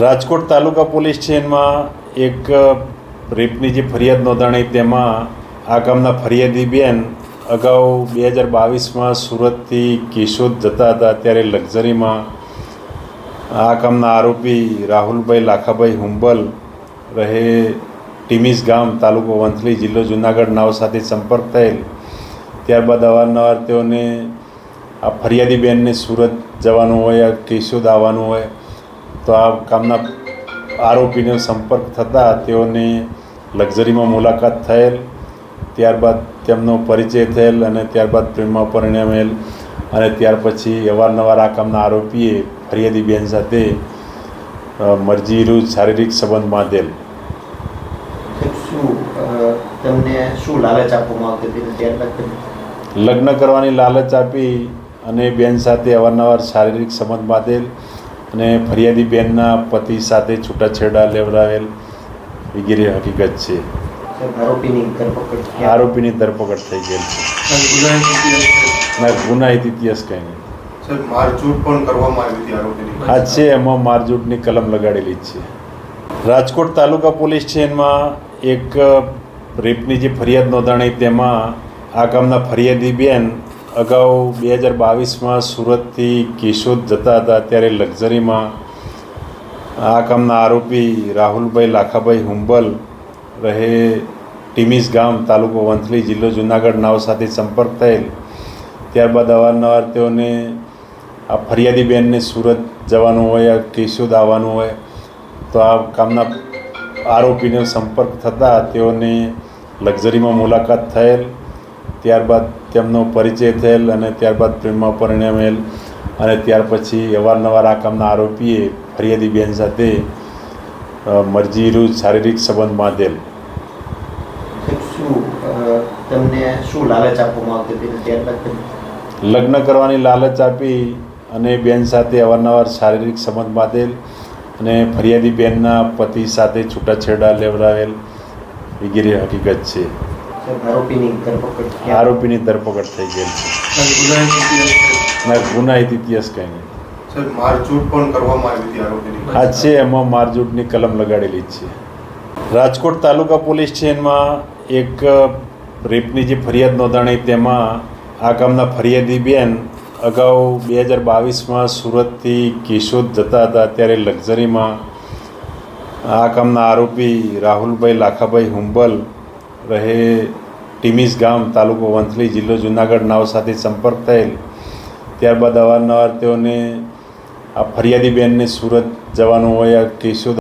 રાજકોટ તાલુકા police સ્ટેશનમાં એક રેપની જે ફરિયાદ નોંધાણી તેમાં આ ગામના ફરિયાદી બેન અગાઉ બે હજાર બાવીસમાં સુરતથી કેશોદ જતા હતા. ત્યારે લક્ઝરીમાં આ ગામના આરોપી રાહુલભાઈ લાખાભાઈ હુંબલ રહે ટીમીસ ગામ તાલુકો વંથલી જિલ્લો જુનાગઢ નાવ સાથે સંપર્ક થયેલ. ત્યારબાદ અવારનવાર તેઓને આ ફરિયાદી બેનને સુરત જવાનું હોય કેશોદ આવવાનું હોય તો આ કામના આરોપીને સંપર્ક થતાં તેઓની લક્ઝરીમાં મુલાકાત થયેલ ત્યારબાદ તેમનો પરિચય થયેલ અને ત્યારબાદ પ્રેમમાં પરિણમેલ અને ત્યાર પછી અવારનવાર આ કામના આરોપીએ ફરિયાદી બેન સાથે મરજીરૂ શારીરિક સંબંધ બાંધેલ. શું તમને શું લાલચ આપવામાં આવતી હતી ત્યારબાદ લગ્ન કરવાની લાલચ આપી અને બેન સાથે અવારનવાર શારીરિક સંબંધ બાંધેલ. અને ફરિયાદી બેનના પતિ સાથે છૂટાછેડા લેવડાવેલ વગેરે હકીકત છે. આરોપીની ધરપકડ ક્યાં? આરોપીની ધરપકડ થઈ ગયેલ છે. ગુનાહિત ઇતિહાસ કંઈ નહીં. હા પણ કરવામાં આવી હતી આરોપીની આ છે એમાં મારઝૂટની કલમ લગાડેલી જ છે. રાજકોટ તાલુકા પોલીસ સ્ટેશનમાં એક રેપની જે ફરિયાદ નોંધાણી તેમાં આ ગામના ફરિયાદી બેન અગાઉ બે હજાર બાવીસમાં સુરતથી કેશોદ જતા હતા, ત્યારે લક્ઝરીમાં આ કામના આરોપી રાહુલભાઈ લાખાભાઈ હુંબલ રહે ટીમીસ ગામ, તાલુકો વંથલી જિલ્લો જુનાગઢ નાવ સાથે સંપર્ક થયેલ. ત્યારબાદ અવારનવાર તેઓને આ ફરિયાદી બેનને સુરત જવાનું હોય કેશોદ આવવાનું હોય, તો આ કામના આરોપીનો સંપર્ક થતાં તેઓને લક્ઝરીમાં મુલાકાત થયેલ. ત્યારબાદ તેમનો પરિચય થયેલ અને ત્યારબાદ પ્રેમમાં પરિણમેલ અને ત્યાર પછી અવારનવાર આ કામના આરોપીએ ફરિયાદી બેન સાથે મરજીરૂ શારીરિક સંબંધ બાંધેલ. શું તમને શું લાલચ આપવામાં આવતી હતી ત્યારબાદ લગ્ન કરવાની લાલચ આપી અને બેન સાથે અવારનવાર શારીરિક સંબંધ બાંધેલ અને ફરિયાદી બેનના પતિ સાથે છૂટાછેડા લેવડાવેલ વગેરે હકીકત છે. આરોપીની ધરપકડ આરોપીની ધરપકડ થઈ ગઈ છે. ના ગુનાહિત ઇતિહાસ કંઈ નહીં. પણ કરવામાં આવી હતી આરોપીની. આ છે એમાં મારઝૂટની કલમ લગાડેલી જ છે. રાજકોટ તાલુકા પોલીસ સ્ટેશનમાં એક રેપની જે ફરિયાદ નોંધાણી તેમાં આ ગામના ફરિયાદી બેન અગાઉ બે હજાર બાવીસમાં સુરતથી કેશોદ જતા હતા. ત્યારે લક્ઝરીમાં આ કામના આરોપી રાહુલભાઈ લાખાભાઈ હુંબલ રહે ટીમીસ ગામ, તાલુકો વંથલી જિલ્લો જુનાગઢ નાવ સાથે સંપર્ક થયેલ. ત્યારબાદ અવારનવાર તેઓને આ ફરિયાદી બેનને સુરત જવાનું હોય કેશોદ